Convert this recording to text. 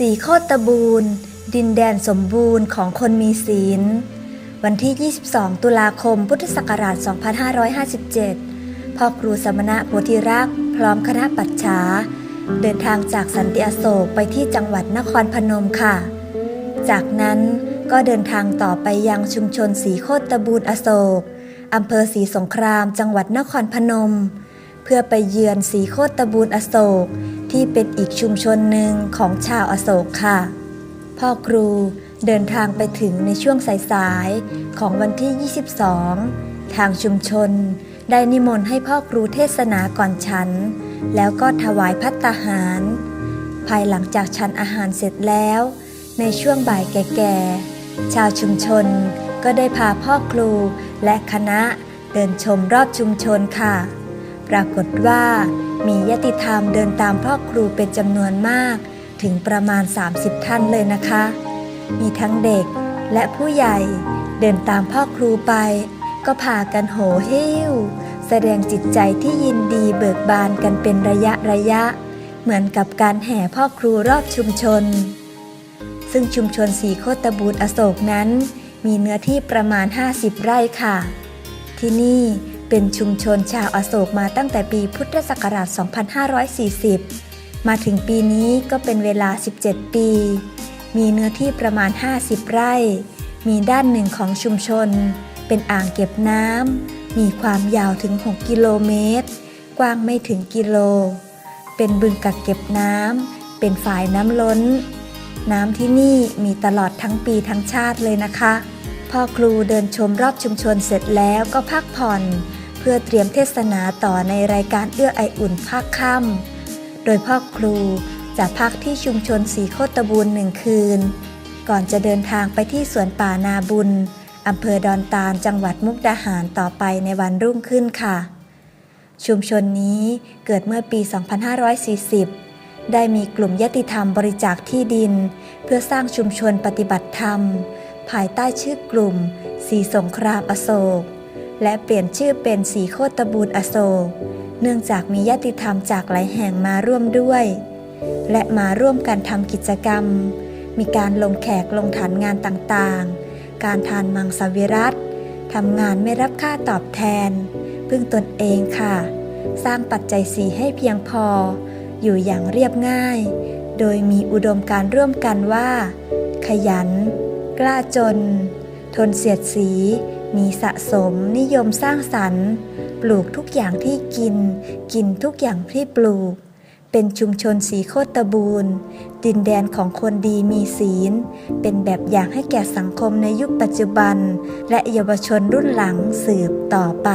สีโคตบูรณ์ ดินแดนสมบูรณ์ของคนมีศีล วันที่ 22 ตุลาคม พุทธศักราช 2557 พ่อครูสมณะโพธิรักษ์ พร้อมคณะปัจฉาเดินทางจากสันติอโศกไปที่จังหวัดนครพนมค่ะ จากนั้นก็เดินทางต่อไปยังชุมชนสีโคตบูรณ์อโศกอำเภอศรีสงครามจังหวัดนครพนม เพื่อไปเยือนสีโคตบูรอโศกที่เป็นอีกชุมชนหนึ่งของชาวอโศกค่ะ พ่อครูเดินทางไปถึงในช่วงสายๆของวันที่ 22 ทางชุมชนได้นิมนต์ให้พ่อครูเทศนาก่อนฉัน แล้วก็ถวายพัตตาหาร ภายหลังจากฉันอาหารเสร็จแล้ว ในช่วงบ่ายแก่ๆ ชาวชุมชนก็ได้พาพ่อครูและคณะเดินชมรอบชุมชนค่ะ ปรากฏว่า มียติธรรมเดินตามพ่อครูเป็นจำนวนมาก ถึงประมาณ 30 ท่านเลยนะคะ มีทั้งเด็กและผู้ใหญ่เดินตามพ่อครูไป ก็พากันโหหิ้ว แสดงจิตใจที่ยินดีเบิกบานกันเป็นระยะระยะ เหมือนกับการแห่พ่อครูรอบชุมชน ซึ่งชุมชนสีโคตบูรอโศกนั้น มีเนื้อที่ประมาณ 50 ไร่ค่ะ ที่นี่ เป็นชุมชนชาวอโศกมาตั้งแต่ปีพุทธศักราช 2540 มาถึงปีนี้ก็เป็นเวลา 17 ปี มีเนื้อที่ประมาณ 50 ไร่ มีด้านหนึ่งของชุมชน เป็นอ่างเก็บน้ำ มีความยาวถึง 6 กิโลเมตร กว้างไม่ถึงกิโล เป็นบึงกักเก็บน้ำ เป็นฝายน้ำล้น น้ำที่นี่มีตลอดทั้งปีทั้งชาติเลยนะคะพ่อครูเดินชมรอบชุมชนเสร็จแล้วก็พักผ่อน พื่อเตรียมเทศนาต่อในรายการเอื้อไออุ่นภาคค่ำโดยพ่อครูจะพักที่ชุมชนสีโคตบูรณ์หนึ่งคืน ก่อนจะเดินทางไปที่สวนป่านาบุญอำเภอดอนตาลจังหวัดมุกดาหารต่อไปในวันรุ่งขึ้นค่ะ ชุมชนนี้เกิดเมื่อปี 2540 ได้มีกลุ่มยติธรรมบริจาคที่ดิน เพื่อสร้างชุมชนปฏิบัติธรรม ภายใต้ชื่อกลุ่มสีสงครามอโศก และเปลี่ยนชื่อเป็นสีโคตบูรอโศกเนื่องจากมียติธรรมจากหลายแห่งมาร่วมด้วย และมาร่วมกันทำกิจกรรม มีการลงแขกลงฐานงานต่างๆ การทานมังสวิรัตทำงานไม่รับค่าตอบแทน พึ่งตนเองค่ะ สร้างปัจจัยสีให้เพียงพอ อยู่อย่างเรียบง่าย โดยมีอุดมการร่วมกันว่า ขยัน กล้าจน ทนเสียดสี มีสะสมนิยมสร้างสรรค์ ปลูกทุกอย่างที่กิน กินทุกอย่างที่ปลูก เป็นชุมชนสีโคตบูรณ์ ดินแดนของคนดีมีศีล เป็นแบบอย่างให้แก่สังคมในยุคปัจจุบัน และเยาวชนรุ่นหลังสืบต่อไป